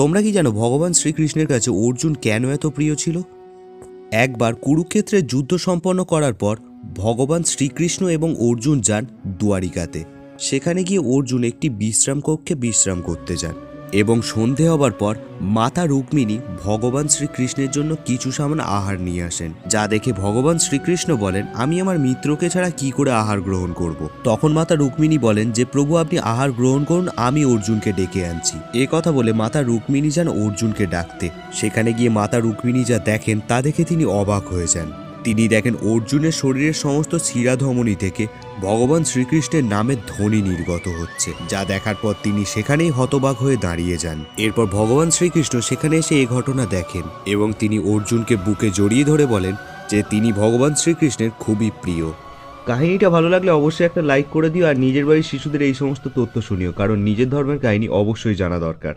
তোমরা কি জানো ভগবান শ্রীকৃষ্ণের কাছে অর্জুন কেন এত প্রিয় ছিল? একবার কুরুক্ষেত্রের যুদ্ধ সম্পন্ন করার পর ভগবান শ্রীকৃষ্ণ এবং অর্জুন যান দুয়ারিকাতে। সেখানে গিয়ে অর্জুন একটি বিশ্রাম কক্ষে বিশ্রাম করতে যান। এবং সন্ধে হবার পর মাতা রুক্মিণী ভগবান শ্রীকৃষ্ণের জন্য কিছু সামান আহার নিয়ে আসেন, যা দেখে ভগবান শ্রীকৃষ্ণ বলেন, আমি আমার মিত্রকে ছাড়া কি করে আহার গ্রহণ করব। তখন মাতা রুক্মিণী বলেন যে, প্রভু, আপনি আহার গ্রহণ করুন, আমি অর্জুনকে ডেকে আনছি। এ কথা বলে মাতা রুক্মিণী যান অর্জুনকে ডাকতে। সেখানে গিয়ে মাতা রুক্মিণী যা দেখেন, তা দেখে তিনি অবাক হয়ে যান। তিনি দেখেন অর্জুনের শরীরের সমস্ত শিরাধমনী থেকে ভগবান শ্রীকৃষ্ণের নামে ধ্বনি নির্গত হচ্ছে, যা দেখার পর তিনি সেখানেই হতবাক হয়ে দাঁড়িয়ে যান। এরপর ভগবান শ্রীকৃষ্ণ সেখানে এসে এ ঘটনা দেখেন এবং তিনি অর্জুনকে বুকে জড়িয়ে ধরে বলেন যে তিনি ভগবান শ্রীকৃষ্ণের খুবই প্রিয়। কাহিনীটা ভালো লাগলে অবশ্যই একটা লাইক করে দিও আর নিজের বাড়ির শিশুদের এই সমস্ত তথ্য শুনিও, কারণ নিজের ধর্মের কাহিনী অবশ্যই জানা দরকার।